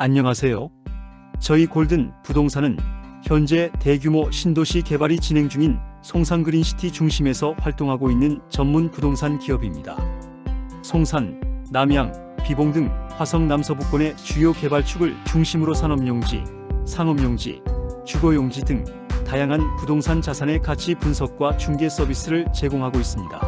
안녕하세요. 저희 골든 부동산은 현재 대규모 신도시 개발이 진행 중인 송산 그린시티 중심에서 활동하고 있는 전문 부동산 기업입니다. 송산, 남양, 비봉 등 화성 남서부권의 주요 개발축을 중심으로 산업용지, 상업용지, 주거용지 등 다양한 부동산 자산의 가치 분석과 중개 서비스를 제공하고 있습니다.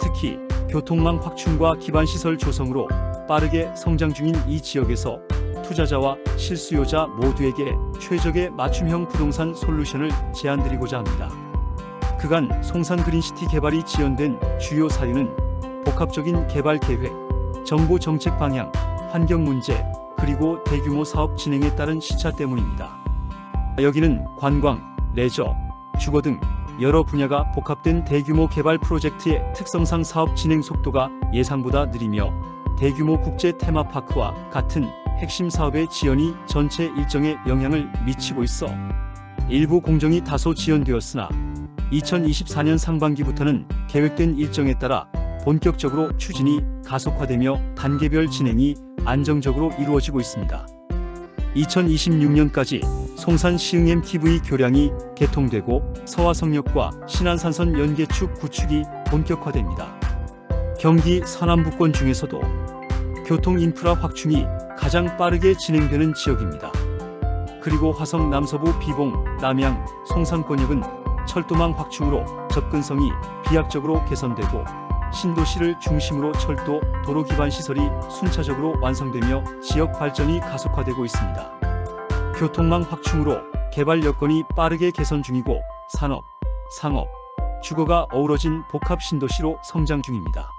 특히 교통망 확충과 기반시설 조성으로 빠르게 성장 중인 이 지역에서 투자자와 실수요자 모두에게 최적의 맞춤형 부동산 솔루션을 제안드리고자 합니다. 그간 송산 그린시티 개발이 지연된 주요 사유는 복합적인 개발 계획, 정부 정책 방향, 환경 문제, 그리고 대규모 사업 진행에 따른 시차 때문입니다. 여기는 관광, 레저, 주거 등 여러 분야가 복합된 대규모 개발 프로젝트의 특성상 사업 진행 속도가 예상보다 느리며 대규모 국제 테마파크와 같은 핵심 사업의 지연이 전체 일정에 영향을 미치고 있어 일부 공정이 다소 지연되었으나 2024년 상반기부터는 계획된 일정에 따라 본격적으로 추진이 가속화되며 단계별 진행이 안정적으로 이루어지고 있습니다. 2026년까지 송산 시흥 MTV 교량이 개통되고 서화성역과 신안산선 연계축 구축이 본격화됩니다. 경기 서남부권 중에서도 교통 인프라 확충이 가장 빠르게 진행되는 지역입니다. 그리고 화성 남서부 비봉, 남양, 송산권역은 철도망 확충으로 접근성이 비약적으로 개선되고 신도시를 중심으로 철도, 도로 기반 시설이 순차적으로 완성되며 지역 발전이 가속화되고 있습니다. 교통망 확충으로 개발 여건이 빠르게 개선 중이고 산업, 상업, 주거가 어우러진 복합 신도시로 성장 중입니다.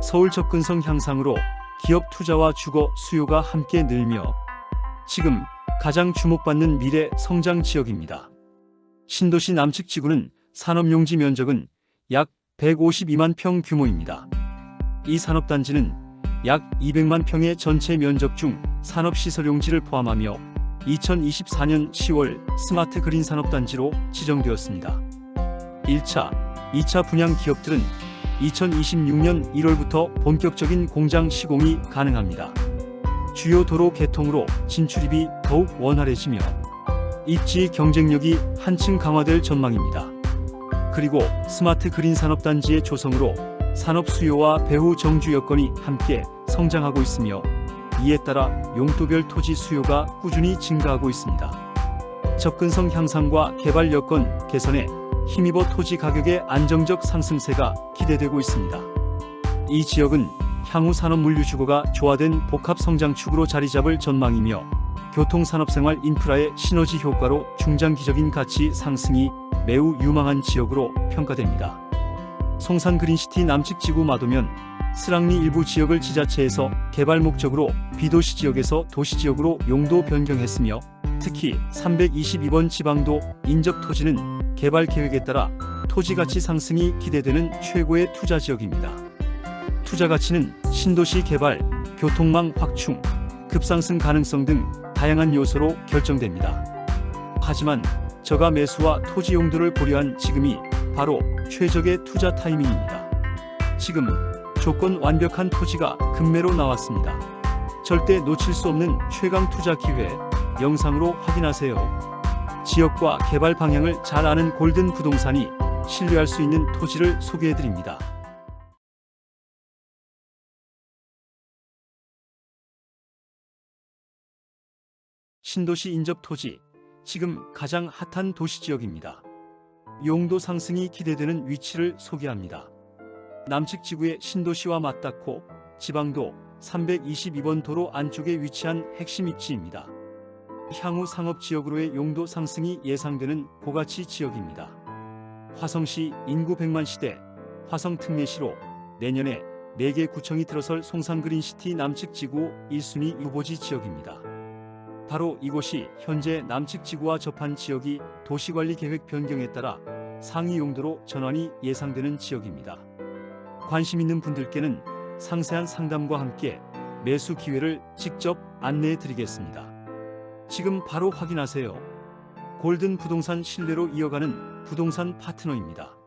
서울 접근성 향상으로 기업 투자와 주거 수요가 함께 늘며 지금 가장 주목받는 미래 성장 지역입니다. 신도시 남측 지구는 산업용지 면적은 약 152만 평 규모입니다. 이 산업단지는 약 200만 평의 전체 면적 중 산업시설용지를 포함하며 2024년 10월 스마트 그린 산업단지로 지정되었습니다. 1차, 2차 분양 기업들은 2026년 1월부터 본격적인 공장 시공이 가능합니다. 주요 도로 개통으로 진출입이 더욱 원활해지며 입지 경쟁력이 한층 강화될 전망입니다. 그리고 스마트 그린 산업단지의 조성으로 산업 수요와 배후 정주 여건이 함께 성장하고 있으며 이에 따라 용도별 토지 수요가 꾸준히 증가하고 있습니다. 접근성 향상과 개발 여건 개선에 힘입어 토지 가격의 안정적 상승세가 기대되고 있습니다. 이 지역은 향후 산업 물류 주거가 조화된 복합 성장축으로 자리 잡을 전망이며 교통 산업 생활 인프라의 시너지 효과로 중장기적인 가치 상승이 매우 유망한 지역으로 평가됩니다. 송산 그린시티 남측 지구 마도면 스랑리 일부 지역을 지자체에서 개발 목적으로 비도시 지역에서 도시 지역으로 용도 변경했으며 특히 322번 지방도 인접 토지는 개발 계획에 따라 토지 가치 상승이 기대되는 최고의 투자 지역입니다. 투자 가치는 신도시 개발, 교통망 확충, 급상승 가능성 등 다양한 요소로 결정됩니다. 하지만 저가 매수와 토지 용도를 고려한 지금이 바로 최적의 투자 타이밍입니다. 지금 조건 완벽한 토지가 급매로 나왔습니다. 절대 놓칠 수 없는 최강 투자 기회 영상으로 확인하세요. 지역과 개발 방향을 잘 아는 골든 부동산이 신뢰할 수 있는 토지를 소개해 드립니다. 신도시 인접 토지, 지금 가장 핫한 도시 지역입니다. 용도 상승이 기대되는 위치를 소개합니다. 남측 지구의 신도시와 맞닿고 지방도 322번 도로 안쪽에 위치한 핵심 입지입니다. 향후 상업 지역으로의 용도 상승이 예상되는 고가치 지역입니다. 화성시 인구 100만 시대 화성 특례시로 내년에 4개 구청이 들어설 송산그린시티 남측 지구 1순위 후보지 지역입니다. 바로 이곳이 현재 남측 지구와 접한 지역이 도시관리 계획 변경에 따라 상위 용도로 전환이 예상되는 지역입니다. 관심 있는 분들께는 상세한 상담과 함께 매수 기회를 직접 안내해 드리겠습니다. 지금 바로 확인하세요. 골든 부동산 신뢰로 이어가는 부동산 파트너입니다.